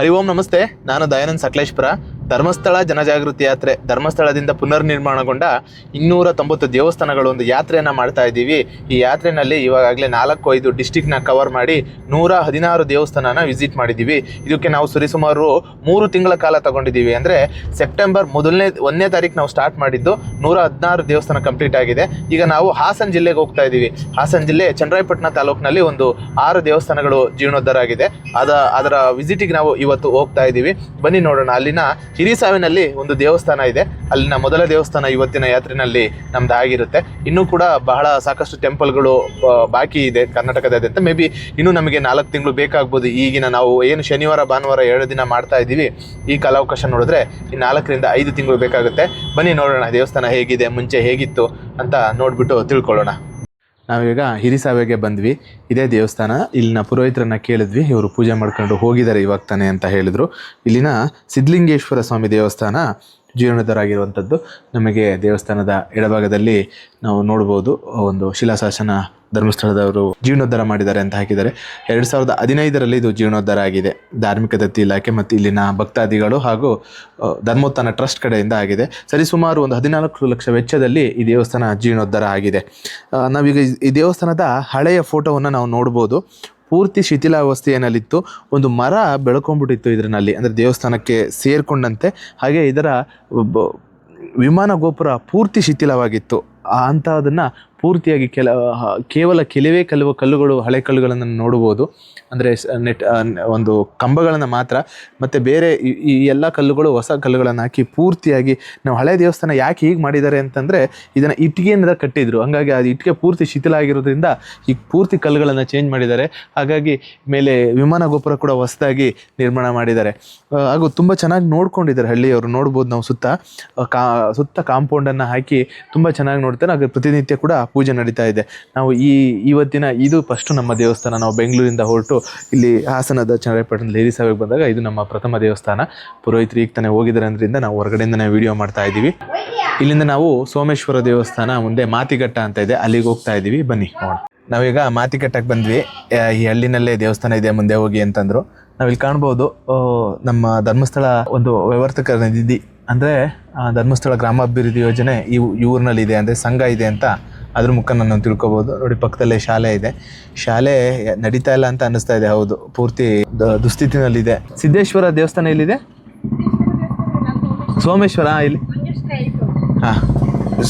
ಹರಿ ಓಂ, ನಮಸ್ತೆ. ನಾನು ದಯಾನಂದ್ ಸಕಲೇಶ್ಪುರ. ಧರ್ಮಸ್ಥಳ ಜನಜಾಗೃತಿ ಯಾತ್ರೆ ಧರ್ಮಸ್ಥಳದಿಂದ ಪುನರ್ನಿರ್ಮಾಣಗೊಂಡ ಇನ್ನೂರ ತೊಂಬತ್ತು ದೇವಸ್ಥಾನಗಳು ಒಂದು ಯಾತ್ರೆಯನ್ನು ಮಾಡ್ತಾ ಇದ್ದೀವಿ. ಈ ಯಾತ್ರೆಯಲ್ಲಿ ಇವಾಗಲೇ ನಾಲ್ಕು ಐದು ಡಿಸ್ಟಿಕ್ನ ಕವರ್ ಮಾಡಿ ನೂರ ಹದಿನಾರು ದೇವಸ್ಥಾನನ ವಿಸಿಟ್ ಮಾಡಿದ್ದೀವಿ. ಇದಕ್ಕೆ ನಾವು ಸರಿಸುಮಾರು ಮೂರು ತಿಂಗಳ ಕಾಲ ತಗೊಂಡಿದ್ದೀವಿ. ಅಂದರೆ ಸೆಪ್ಟೆಂಬರ್ ಮೊದಲನೇ, ಒಂದನೇ ತಾರೀಕು ನಾವು ಸ್ಟಾರ್ಟ್ ಮಾಡಿದ್ದು ನೂರ ಹದಿನಾರು ದೇವಸ್ಥಾನ ಕಂಪ್ಲೀಟ್ ಆಗಿದೆ. ಈಗ ನಾವು ಹಾಸನ ಜಿಲ್ಲೆಗೆ ಹೋಗ್ತಾ ಇದ್ದೀವಿ. ಹಾಸನ ಜಿಲ್ಲೆ ಚಂದ್ರಾಯಪಟ್ಟಣ ತಾಲೂಕಿನಲ್ಲಿ ಒಂದು ಆರು ದೇವಸ್ಥಾನಗಳು ಜೀರ್ಣೋದ್ಧಾರ ಆಗಿದೆ. ಅದ ಅದರ ವಿಸಿಟಿಗೆ ನಾವು ಇವತ್ತು ಹೋಗ್ತಾ ಇದ್ದೀವಿ ಬನ್ನಿ ನೋಡೋಣ. ಅಲ್ಲಿನ ಹಿರಿಸಾವಿನಲ್ಲಿ ಒಂದು ದೇವಸ್ಥಾನ ಇದೆ. ಅಲ್ಲಿನ ಮೊದಲ ದೇವಸ್ಥಾನ ಇವತ್ತಿನ ಯಾತ್ರೆನಲ್ಲಿ ನಮ್ದು ಆಗಿರುತ್ತೆ. ಇನ್ನೂ ಕೂಡ ಬಹಳ ಸಾಕಷ್ಟು ಟೆಂಪಲ್ಗಳು ಬಾಕಿ ಇದೆ ಕರ್ನಾಟಕದಾದ್ಯಂತ. ಮೇ ಬಿ ಇನ್ನೂ ನಮಗೆ ನಾಲ್ಕು ತಿಂಗಳು ಬೇಕಾಗ್ಬೋದು. ಈಗಿನ ನಾವು ಏನು ಶನಿವಾರ, ಭಾನುವಾರ ಎರಡು ದಿನ ಮಾಡ್ತಾ ಇದ್ದೀವಿ ಈ ಕಾಲಾವಕಾಶ ನೋಡಿದ್ರೆ ಈ ನಾಲ್ಕರಿಂದ ಐದು ತಿಂಗಳು ಬೇಕಾಗುತ್ತೆ. ಬನ್ನಿ ನೋಡೋಣ ದೇವಸ್ಥಾನ ಹೇಗಿದೆ, ಮುಂಚೆ ಹೇಗಿತ್ತು ಅಂತ ನೋಡ್ಬಿಟ್ಟು ತಿಳ್ಕೊಳ್ಳೋಣ. ನಾವೀಗ ಹಿರಿಸಾವೆಗೆ ಬಂದ್ವಿ. ಇದೇ ದೇವಸ್ಥಾನ. ಇಲ್ಲಿನ ಪುರೋಹಿತರನ್ನ ಕೇಳಿದ್ವಿ. ಇವರು ಪೂಜೆ ಮಾಡ್ಕೊಂಡು ಹೋಗಿದ್ದಾರೆ ಇವಾಗ ತಾನೆ ಅಂತ ಹೇಳಿದ್ರು. ಇಲ್ಲಿನ ಸಿದ್ಧಲಿಂಗೇಶ್ವರ ಸ್ವಾಮಿ ದೇವಸ್ಥಾನ ಜೀರ್ಣೋದ್ಧಾರ ಆಗಿರುವಂಥದ್ದು ನಮಗೆ ದೇವಸ್ಥಾನದ ಎಡಭಾಗದಲ್ಲಿ ನಾವು ನೋಡ್ಬೋದು, ಒಂದು ಶಿಲಾಶಾಸನ ಧರ್ಮಸ್ಥಳದವರು ಜೀರ್ಣೋದ್ಧಾರ ಮಾಡಿದ್ದಾರೆ ಅಂತ ಹಾಕಿದ್ದಾರೆ. ಎರಡು ಸಾವಿರದ ಹದಿನೈದರಲ್ಲಿ ಇದು ಜೀರ್ಣೋದ್ಧಾರ ಆಗಿದೆ. ಧಾರ್ಮಿಕ ದತ್ತಿ ಇಲಾಖೆ ಮತ್ತು ಇಲ್ಲಿನ ಭಕ್ತಾದಿಗಳು ಹಾಗೂ ಧರ್ಮೋತ್ಥಾನ ಟ್ರಸ್ಟ್ ಕಡೆಯಿಂದ ಆಗಿದೆ. ಸರಿಸುಮಾರು ಒಂದು ಹದಿನಾಲ್ಕು ಲಕ್ಷ ವೆಚ್ಚದಲ್ಲಿ ಈ ದೇವಸ್ಥಾನ ಜೀರ್ಣೋದ್ಧಾರ ಆಗಿದೆ. ನಾವೀಗ ಈ ದೇವಸ್ಥಾನದ ಹಳೆಯ ಫೋಟೋವನ್ನು ನಾವು ನೋಡ್ಬೋದು. ಪೂರ್ತಿ ಶಿಥಿಲಾವಸ್ಥೆಯಲ್ಲಿತ್ತು ಒಂದು ಮರ ಬೆಳ್ಕೊಂಡ್ಬಿಟ್ಟಿತ್ತು ಇದರಲ್ಲಿ, ಅಂದರೆ ದೇವಸ್ಥಾನಕ್ಕೆ ಸೇರಿಕೊಂಡಂತೆ. ಹಾಗೆ ಇದರ ವಿಮಾನ ಗೋಪುರ ಪೂರ್ತಿ ಶಿಥಿಲವಾಗಿತ್ತು. ಆ ಪೂರ್ತಿಯಾಗಿ ಕೆಲ ಕೇವಲ ಕೆಲವೇ ಕೆಲವು ಕಲ್ಲುಗಳು, ಹಳೆ ಕಲ್ಲುಗಳನ್ನು ನೋಡ್ಬೋದು ಅಂದರೆ ನೆಟ್ ಒಂದು ಕಂಬಗಳನ್ನು ಮಾತ್ರ. ಮತ್ತು ಬೇರೆ ಈ- ಎಲ್ಲ ಕಲ್ಲುಗಳು ಹೊಸ ಕಲ್ಲುಗಳನ್ನು ಹಾಕಿ ಪೂರ್ತಿಯಾಗಿ ನಾವು ಹಳೆ ದೇವಸ್ಥಾನ ಯಾಕೆ ಹೀಗೆ ಮಾಡಿದ್ದಾರೆ ಅಂತಂದರೆ ಇದನ್ನು ಇಟ್ಟಿಗೆಯಿಂದ ಕಟ್ಟಿದ್ರು. ಹಂಗಾಗಿ ಅದು ಇಟ್ಟಿಗೆ ಪೂರ್ತಿ ಶಿಥಿಲ ಆಗಿರೋದ್ರಿಂದ ಈ ಪೂರ್ತಿ ಕಲ್ಲುಗಳನ್ನು ಚೇಂಜ್ ಮಾಡಿದ್ದಾರೆ. ಹಾಗಾಗಿ ಮೇಲೆ ವಿಮಾನ ಗೋಪುರ ಕೂಡ ಹೊಸದಾಗಿ ನಿರ್ಮಾಣ ಮಾಡಿದ್ದಾರೆ. ಹಾಗೂ ತುಂಬ ಚೆನ್ನಾಗಿ ನೋಡ್ಕೊಂಡಿದ್ದಾರೆ ಹಳ್ಳಿಯವರು. ನೋಡ್ಬೋದು ನಾವು ಸುತ್ತ ಕಾ, ಸುತ್ತ ಕಾಂಪೌಂಡನ್ನು ಹಾಕಿ ತುಂಬ ಚೆನ್ನಾಗಿ ನೋಡ್ತಾರೆ. ಹಾಗೆ ಪ್ರತಿನಿತ್ಯ ಕೂಡ ಪೂಜೆ ನಡೀತಾ ಇದೆ. ನಾವು ಈ ಇವತ್ತಿನ, ಇದು ಫಸ್ಟು ನಮ್ಮ ದೇವಸ್ಥಾನ. ನಾವು ಬೆಂಗಳೂರಿಂದ ಹೊರಟು ಇಲ್ಲಿ ಹಾಸನದ ಚನ್ನರಾಯಪಟ್ಟಣದಲ್ಲಿ ಲೇರಿ ಸಭೆಗೆ ಬಂದಾಗ ಇದು ನಮ್ಮ ಪ್ರಥಮ ದೇವಸ್ಥಾನ. ಪುರೋಹಿತರು ಈಗ ತಾನೇ ಹೋಗಿದ್ದಾರೆ ಅಂದ್ರಿಂದ ನಾವು ಹೊರಗಡೆಯಿಂದನೇ ವಿಡಿಯೋ ಮಾಡ್ತಾ ಇದ್ದೀವಿ. ಇಲ್ಲಿಂದ ನಾವು ಸೋಮೇಶ್ವರ ದೇವಸ್ಥಾನ ಮುಂದೆ ಮಾತಿಘಟ್ಟ ಅಂತ ಇದೆ. ಅಲ್ಲಿಗೆ ಹೋಗ್ತಾ ಇದ್ದೀವಿ. ಬನ್ನಿ, ನೋಡೋಣ. ನಾವೀಗ ಮಾತಿಘಟ್ಟಕ್ಕೆ ಬಂದ್ವಿ. ಈ ಹಳ್ಳಿನಲ್ಲೇ ದೇವಸ್ಥಾನ ಇದೆ, ಮುಂದೆ ಹೋಗಿ ಅಂತಂದ್ರು. ನಾವಿಲ್ಲಿ ಕಾಣ್ಬೋದು ನಮ್ಮ ಧರ್ಮಸ್ಥಳ ಒಂದು ವ್ಯವರ್ತಕ ನಿಧಿ ಅಂದರೆ ಧರ್ಮಸ್ಥಳ ಗ್ರಾಮಾಭಿವೃದ್ಧಿ ಯೋಜನೆ ಈ ಊರಿನಲ್ಲಿದೆ. ಅಂದರೆ ಸಂಘ ಇದೆ ಅಂತ ಅದ್ರ ಮುಖ ನಾನು ತಿಳ್ಕೊಬೋದು. ನೋಡಿ, ಪಕ್ಕದಲ್ಲೇ ಶಾಲೆ ಇದೆ. ಶಾಲೆ ನಡೀತಾ ಇಲ್ಲ ಅಂತ ಅನ್ನಿಸ್ತಾ ಇದೆ. ಹೌದು, ಪೂರ್ತಿ ದುಸ್ಥಿತಿನಲ್ಲಿದೆ. ಸಿದ್ದೇಶ್ವರ ದೇವಸ್ಥಾನ ಎಲ್ಲಿದೆ? ಸೋಮೇಶ್ವರ ಇಲ್ಲಿ. ಹಾ,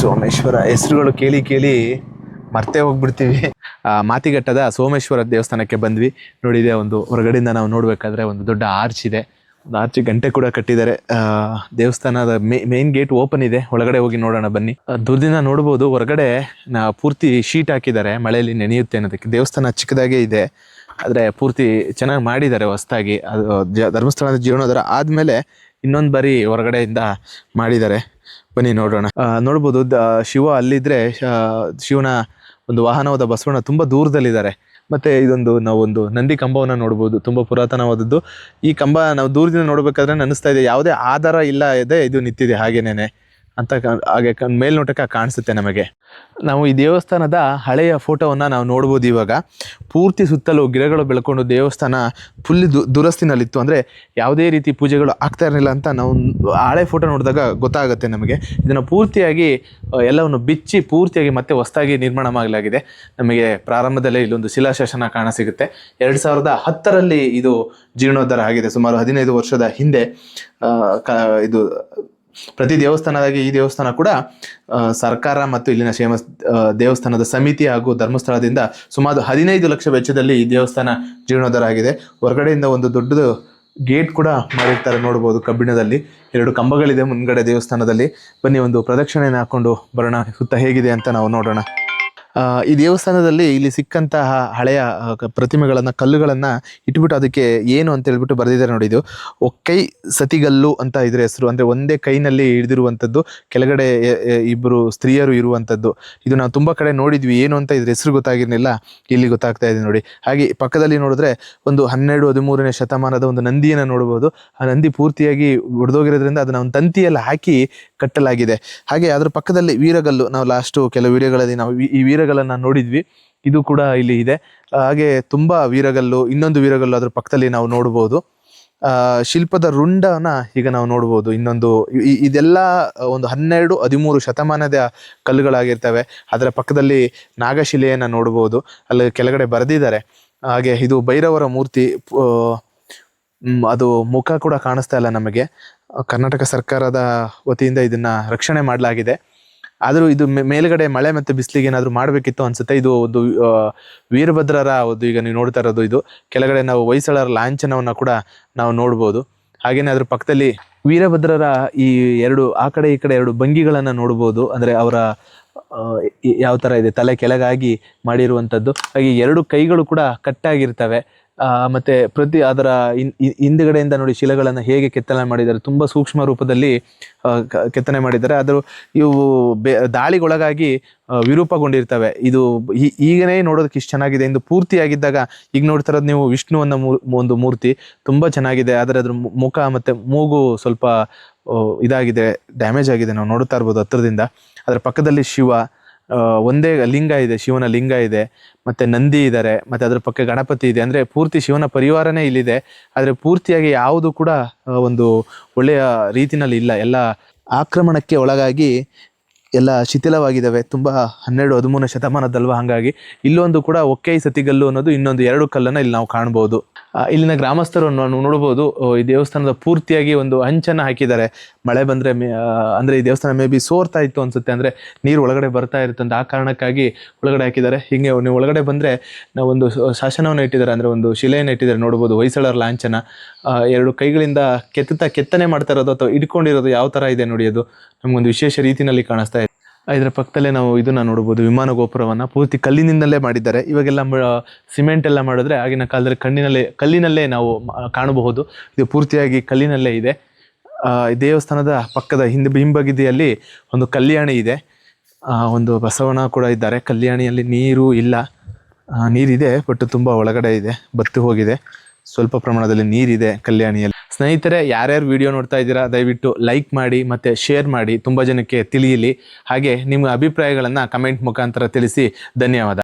ಸೋಮೇಶ್ವರ. ಹೆಸರುಗಳು ಕೇಳಿ ಕೇಳಿ ಮರ್ತೇ ಹೋಗ್ಬಿಡ್ತೀವಿ. ಮಾತಿಘಟ್ಟದ ಸೋಮೇಶ್ವರ ದೇವಸ್ಥಾನಕ್ಕೆ ಬಂದ್ವಿ. ನೋಡಿದೆ, ಒಂದು ಹೊರಗಡೆಯಿಂದ ನಾವು ನೋಡಬೇಕಾದ್ರೆ ಒಂದು ದೊಡ್ಡ ಆರ್ಚ್ ಇದೆ. ಆರ್ಚ್ ಗಂಟೆ ಕೂಡ ಕಟ್ಟಿದ್ದಾರೆ. ದೇವಸ್ಥಾನದ ಮೇನ್ ಗೇಟ್ ಓಪನ್ ಇದೆ. ಒಳಗಡೆ ಹೋಗಿ ನೋಡೋಣ ಬನ್ನಿ. ದುರ್ದಿನ ನೋಡಬಹುದು ಹೊರಗಡೆ ಪೂರ್ತಿ ಶೀಟ್ ಹಾಕಿದ್ದಾರೆ. ಮಳೆಯಲ್ಲಿ ನೆನೆಯುತ್ತೆ ಅನ್ನೋದಕ್ಕೆ. ದೇವಸ್ಥಾನ ಚಿಕ್ಕದಾಗೇ ಇದೆ. ಆದರೆ ಪೂರ್ತಿ ಚೆನ್ನಾಗಿ ಮಾಡಿದ್ದಾರೆ ಹೊಸದಾಗಿ ಅದು ಧರ್ಮಸ್ಥಳದ ಜೀರ್ಣೋದ್ಧಾರ ಆದಮೇಲೆ ಇನ್ನೊಂದು ಬಾರಿ ಹೊರಗಡೆಯಿಂದ ಮಾಡಿದ್ದಾರೆ. ಬನ್ನಿ ನೋಡೋಣ. ನೋಡ್ಬೋದು ಶಿವ ಅಲ್ಲಿದ್ರೆ ಆ, ಶಿವನ ಒಂದು ವಾಹನವಾದ ಬಸವಣ್ಣ ತುಂಬ ದೂರದಲ್ಲಿದ್ದಾರೆ. ಮತ್ತೆ ಇದೊಂದು ನಾವೊಂದು ನಂದಿ ಕಂಬವನ್ನು ನೋಡ್ಬೋದು. ತುಂಬ ಪುರಾತನವಾದದ್ದು. ಈ ಕಂಬ ನಾವು ದೂರದಿಂದ ನೋಡಬೇಕಾದ್ರೆ ಅನಿಸ್ತಾ ಇದೆ, ಯಾವುದೇ ಆಧಾರ ಇಲ್ಲ ಇದೆ, ಇದು ನಿಂತಿದೆ ಹಾಗೇನೇನೆ. ಅಂತ ಹಾಗೆ ಮೇಲ್ನೋಟಕ್ಕೆ ಕಾಣಿಸುತ್ತೆ ನಮಗೆ. ನಾವು ಈ ದೇವಸ್ಥಾನದ ಹಳೆಯ ಫೋಟೋವನ್ನು ನಾವು ನೋಡ್ಬೋದು ಇವಾಗ. ಪೂರ್ತಿ ಸುತ್ತಲೂ ಗಿಡಗಳು ಬೆಳ್ಕೊಂಡು ದೇವಸ್ಥಾನ ಫುಲ್ ದು ದುರಸ್ತಿನಲ್ಲಿತ್ತು. ಅಂದರೆ ಯಾವುದೇ ರೀತಿ ಪೂಜೆಗಳು ಆಗ್ತಾ ಇರಲಿಲ್ಲ ಅಂತ ನಾವು ಹಳೆ ಫೋಟೋ ನೋಡಿದಾಗ ಗೊತ್ತಾಗುತ್ತೆ ನಮಗೆ. ಇದನ್ನು ಪೂರ್ತಿಯಾಗಿ ಎಲ್ಲವನ್ನು ಬಿಚ್ಚಿ ಪೂರ್ತಿಯಾಗಿ ಮತ್ತೆ ಹೊಸದಾಗಿ ನಿರ್ಮಾಣ ಮಾಡಲಾಗಿದೆ. ನಮಗೆ ಪ್ರಾರಂಭದಲ್ಲೇ ಇಲ್ಲೊಂದು ಶಿಲಾಶಾಸನ ಕಾಣ ಸಿಗುತ್ತೆ. ಎರಡು ಸಾವಿರದ ಹತ್ತರಲ್ಲಿ ಇದು ಜೀರ್ಣೋದ್ಧಾರ ಆಗಿದೆ. ಸುಮಾರು ಹದಿನೈದು ವರ್ಷದ ಹಿಂದೆ ಕ ಇದು ಪ್ರತಿ ದೇವಸ್ಥಾನದಾಗಿ ಈ ದೇವಸ್ಥಾನ ಕೂಡ ಸರ್ಕಾರ ಮತ್ತು ಇಲ್ಲಿನ ಶೇಮ ದೇವಸ್ಥಾನದ ಸಮಿತಿ ಹಾಗೂ ಧರ್ಮಸ್ಥಳದಿಂದ ಸುಮಾರು ಹದಿನೈದು ಲಕ್ಷ ವೆಚ್ಚದಲ್ಲಿ ಈ ದೇವಸ್ಥಾನ ಜೀರ್ಣೋದ್ಧಾರ ಆಗಿದೆ ಹೊರಗಡೆಯಿಂದ ಒಂದು ದೊಡ್ಡದು ಗೇಟ್ ಕೂಡ ಮಾಡಿರ್ತಾರೆ ನೋಡ್ಬೋದು ಕಬ್ಬಿಣದಲ್ಲಿ. ಎರಡು ಕಂಬಗಳಿದೆ ಮುಂದ್ಗಡೆ ದೇವಸ್ಥಾನದಲ್ಲಿ. ಬನ್ನಿ ಒಂದು ಪ್ರದಕ್ಷಿಣೆಯನ್ನು ಹಾಕೊಂಡು ಬರೋಣ. ಸುತ್ತ ಹೇಗಿದೆ ಅಂತ ನಾವು ನೋಡೋಣ. ಈ ದೇವಸ್ಥಾನದಲ್ಲಿ ಇಲ್ಲಿ ಸಿಕ್ಕಂತಹ ಹಳೆಯ ಪ್ರತಿಮೆಗಳನ್ನು, ಕಲ್ಲುಗಳನ್ನು ಇಟ್ಬಿಟ್ಟು ಅದಕ್ಕೆ ಏನು ಅಂತ ಹೇಳ್ಬಿಟ್ಟು ಬರೆದಿದ್ದಾರೆ ನೋಡಿ ಇದು. ಒಕ್ಕೈ ಸತಿಗಲ್ಲು ಅಂತ ಇದ್ರ ಹೆಸರು. ಅಂದರೆ ಒಂದೇ ಕೈನಲ್ಲಿ ಹಿಡಿದಿರುವಂಥದ್ದು, ಕೆಳಗಡೆ ಇಬ್ಬರು ಸ್ತ್ರೀಯರು ಇರುವಂಥದ್ದು. ಇದು ನಾವು ತುಂಬ ಕಡೆ ನೋಡಿದ್ವಿ. ಏನು ಅಂತ ಇದ್ರ ಹೆಸರು ಗೊತ್ತಾಗಿರಲಿಲ್ಲ. ಇಲ್ಲಿ ಗೊತ್ತಾಗ್ತಾ ಇದೆ ನೋಡಿ. ಹಾಗೆ ಪಕ್ಕದಲ್ಲಿ ನೋಡಿದ್ರೆ ಒಂದು ಹನ್ನೆರಡು, ಹದಿಮೂರನೇ ಶತಮಾನದ ಒಂದು ನಂದಿಯನ್ನು ನೋಡ್ಬೋದು ಆ ನಂದಿ ಪೂರ್ತಿಯಾಗಿ ಒಡೆದೋಗಿರೋದ್ರಿಂದ ಅದನ್ನ ಒಂದು ತಂತಿಯಲ್ಲಿ ಹಾಕಿ ಕಟ್ಟಲಾಗಿದೆ. ಹಾಗೆ ಅದರ ಪಕ್ಕದಲ್ಲಿ ವೀರಗಲ್ಲು ನಾವು ಲಾಸ್ಟು ಕೆಲವು ವಿಡಿಯೋಗಳಲ್ಲಿ ನಾವು ಈ- ವೀರಗಳನ್ನು ನೋಡಿದ್ವಿ. ಇದು ಕೂಡ ಇಲ್ಲಿ ಇದೆ. ಹಾಗೆ ತುಂಬಾ ವೀರಗಲ್ಲು ಇನ್ನೊಂದು ವೀರಗಲ್ಲು ಅದ್ರ ಪಕ್ಕದಲ್ಲಿ ನಾವು ನೋಡಬಹುದು ಆ, ಶಿಲ್ಪದ ರುಂಡನ ಈಗ ನಾವು ನೋಡ್ಬೋದು. ಇನ್ನೊಂದು ಇದೆಲ್ಲ ಒಂದು ಹನ್ನೆರಡು ಹದಿಮೂರು ಶತಮಾನದ ಕಲ್ಲುಗಳಾಗಿರ್ತವೆ. ಅದರ ಪಕ್ಕದಲ್ಲಿ ನಾಗಶಿಲೆಯನ್ನು ನೋಡ್ಬೋದು. ಅಲ್ಲಿ ಕೆಳಗಡೆ ಬರೆದಿದ್ದಾರೆ. ಹಾಗೆ ಇದು ಭೈರವರ ಮೂರ್ತಿ ಅದು ಮುಖ ಕೂಡ ಕಾಣಿಸ್ತಾ ಇಲ್ಲ ನಮಗೆ. ಕರ್ನಾಟಕ ಸರ್ಕಾರದ ವತಿಯಿಂದ ಇದನ್ನ ರಕ್ಷಣೆ ಮಾಡಲಾಗಿದೆ. ಆದರೂ ಇದು ಮೇಲ್ಗಡೆ ಮಳೆ ಮತ್ತು ಬಿಸಿಲಿಗೆ ಏನಾದರೂ ಮಾಡಬೇಕಿತ್ತು ಅನ್ಸುತ್ತೆ? ಇದು ಒಂದು ವೀರಭದ್ರರ ಒಂದು ಈಗ ನೀವು ನೋಡ್ತಾ ಇರೋದು ಇದು. ಕೆಳಗಡೆ ನಾವು ಹೊಯ್ಸಳರ ಲಾಂಛನವನ್ನು ಕೂಡ ನಾವು ನೋಡ್ಬೋದು. ಹಾಗೇನೆ ಅದ್ರ ಪಕ್ಕದಲ್ಲಿ ವೀರಭದ್ರರ ಈ ಎರಡು, ಆ ಕಡೆ ಈ ಕಡೆ ಎರಡು ಭಂಗಿಗಳನ್ನು ನೋಡ್ಬೋದು. ಅಂದರೆ ಅವರ ಯಾವ ಥರ ಇದೆ? ತಲೆ ಕೆಳಗಾಗಿ ಮಾಡಿರುವಂಥದ್ದು. ಹಾಗೆ ಎರಡು ಕೈಗಳು ಕೂಡ ಕಟ್ಟಾಗಿರ್ತವೆ. ಮತ್ತೆ ಪ್ರತಿ ಅದರ ಹಿಂದುಗಡೆಯಿಂದ ನೋಡಿ ಶಿಲೆಗಳನ್ನು ಹೇಗೆ ಕೆತ್ತನೆ ಮಾಡಿದ್ದಾರೆ, ತುಂಬ ಸೂಕ್ಷ್ಮ ರೂಪದಲ್ಲಿ ಕೆತ್ತನೆ ಮಾಡಿದ್ದಾರೆ. ಅದು ಇವು ಬೆ, ದಾಳಿಗೊಳಗಾಗಿ ವಿರೂಪಗೊಂಡಿರ್ತವೆ. ಇದು ಈಗನೇ ನೋಡೋದಕ್ಕೆ ಇಷ್ಟು ಚೆನ್ನಾಗಿದೆ. ಎಂದು ಪೂರ್ತಿಯಾಗಿದ್ದಾಗ, ಈಗ ನೋಡ್ತಾ ಇರೋದು ನೀವು ವಿಷ್ಣುವನ್ನ ಒಂದು ಮೂರ್ತಿ, ತುಂಬ ಚೆನ್ನಾಗಿದೆ. ಆದರೆ ಅದ್ರ ಮುಖ ಮತ್ತೆ ಮೂಗು ಸ್ವಲ್ಪ ಇದಾಗಿದೆ ಡ್ಯಾಮೇಜ್ ಆಗಿದೆ. ನಾವು ನೋಡುತ್ತಾ ಇರ್ಬೋದು ಹತ್ರದಿಂದ. ಅದರ ಪಕ್ಕದಲ್ಲಿ ಶಿವ ಒಂದೇ ಲಿಂಗ ಇದೆ, ಶಿವನ ಲಿಂಗ ಇದೆ, ಮತ್ತೆ ನಂದಿ ಇದ್ದಾರೆ ಮತ್ತೆ ಅದರ ಪಕ್ಕ ಗಣಪತಿ ಇದೆ. ಅಂದ್ರೆ ಪೂರ್ತಿ ಶಿವನ ಪರಿವಾರನೇ ಇಲ್ಲಿದೆ. ಆದರೆ ಪೂರ್ತಿಯಾಗಿ ಯಾವುದು ಕೂಡ ಒಂದು ಒಳ್ಳೆಯ ರೀತಿನಲ್ಲಿ ಇಲ್ಲ. ಎಲ್ಲ ಆಕ್ರಮಣಕ್ಕೆ ಒಳಗಾಗಿ ಎಲ್ಲ ಶಿಥಿಲವಾಗಿದ್ದಾವೆ. ತುಂಬ ಹನ್ನೆರಡು, ಹದಿಮೂರನೇ ಶತಮಾನದಲ್ವ ಹಾಗಾಗಿ. ಇಲ್ಲೊಂದು ಕೂಡ ಒಕ್ಕೈ ಸತಿಗಲ್ಲು ಅನ್ನೋದು ಇನ್ನೊಂದು ಎರಡು ಕಲ್ಲನ್ನು ಇಲ್ಲಿ ನಾವು ಕಾಣ್ಬೋದು. ಇಲ್ಲಿನ ಗ್ರಾಮಸ್ಥರು ನಾವು ನೋಡ್ಬೋದು ಈ ದೇವಸ್ಥಾನದ ಪೂರ್ತಿಯಾಗಿ ಒಂದು ಹಂಚನ್ನು ಹಾಕಿದ್ದಾರೆ. ಮಳೆ ಬಂದರೆ ಅಂದರೆ ಈ ದೇವಸ್ಥಾನ ಮೇ ಬಿ ಸೋರ್ತಾ ಇತ್ತು ಅನ್ಸುತ್ತೆ ಅಂದರೆ ನೀರು ಒಳಗಡೆ ಬರ್ತಾ ಇರುತ್ತೆ ಅಂತ ಆ ಕಾರಣಕ್ಕಾಗಿ ಒಳಗಡೆ ಹಾಕಿದ್ದಾರೆ. ಹೀಗೆ ನೀವು ಒಳಗಡೆ ಬಂದರೆ ಒಂದು ಶಾಸನವನ್ನು ಇಟ್ಟಿದ್ದಾರೆ ಅಂದರೆ ಒಂದು ಶಿಲೆಯನ್ನು ಇಟ್ಟಿದ್ದಾರೆ ನೋಡ್ಬೋದು ಹೊಯ್ಸಳರ ಲಾಂಛನ. ಎರಡು ಕೈಗಳಿಂದ ಕೆತ್ತುತ್ತಾ ಕೆತ್ತನೆ ಮಾಡ್ತಾ ಇರೋದು ಅಥವಾ ಇಟ್ಕೊಂಡಿರೋದು ಯಾವ ಥರ ಇದೆ ನೋಡಿ ಅದು. ನಮಗೊಂದು ವಿಶೇಷ ರೀತಿಯಲ್ಲಿ ಕಾಣಿಸ್ತಾ ಇದೆ ಇದರ ಪಕ್ಕದಲ್ಲೇ ನಾವು ಇದನ್ನ ನೋಡ್ಬೋದು ವಿಮಾನ ಗೋಪುರವನ್ನ ಪೂರ್ತಿ ಕಲ್ಲಿನಿಂದಲೇ ಮಾಡಿದ್ದಾರೆ. ಇವಾಗೆಲ್ಲ ಸಿಮೆಂಟ್ ಎಲ್ಲ ಮಾಡಿದ್ರೆ ಆಗಿನ ಕಾಲದಲ್ಲಿ ಕಣ್ಣಿನಲ್ಲೇ, ಕಲ್ಲಿನಲ್ಲೇ ನಾವು ಕಾಣಬಹುದು. ಇದು ಪೂರ್ತಿಯಾಗಿ ಕಲ್ಲಿನಲ್ಲೇ ಇದೆ. ದೇವಸ್ಥಾನದ ಪಕ್ಕದ ಹಿಂದೆ, ಹಿಂಬಗಿದಿಯಲ್ಲಿ ಒಂದು ಕಲ್ಯಾಣಿ ಇದೆ. ಒಂದು ಬಸವಣ್ಣ ಕೂಡ ಇದ್ದಾರೆ. ಕಲ್ಯಾಣಿಯಲ್ಲಿ ನೀರು ಇಲ್ಲ. ನೀರಿದೆ, ಬಟ್ ತುಂಬ ಒಳಗಡೆ ಇದೆ. ಬತ್ತಿ ಹೋಗಿದೆ. ಸ್ವಲ್ಪ ಪ್ರಮಾಣದಲ್ಲಿ ನೀರಿದೆ ಕಲ್ಯಾಣಿಯಲ್ಲಿ. ಸ್ನೇಹಿತರೆ, ಯಾರ್ಯಾರು ವಿಡಿಯೋ ನೋಡ್ತಾ ಇದ್ದೀರಾ, ದಯವಿಟ್ಟು ಲೈಕ್ ಮಾಡಿ ಮತ್ತು ಶೇರ್ ಮಾಡಿ. ತುಂಬ ಜನಕ್ಕೆ ತಿಳಿಯಲಿ. ಹಾಗೆ ನಿಮ್ಮ ಅಭಿಪ್ರಾಯಗಳನ್ನು ಕಮೆಂಟ್ ಮುಖಾಂತರ ತಿಳಿಸಿ. ಧನ್ಯವಾದ.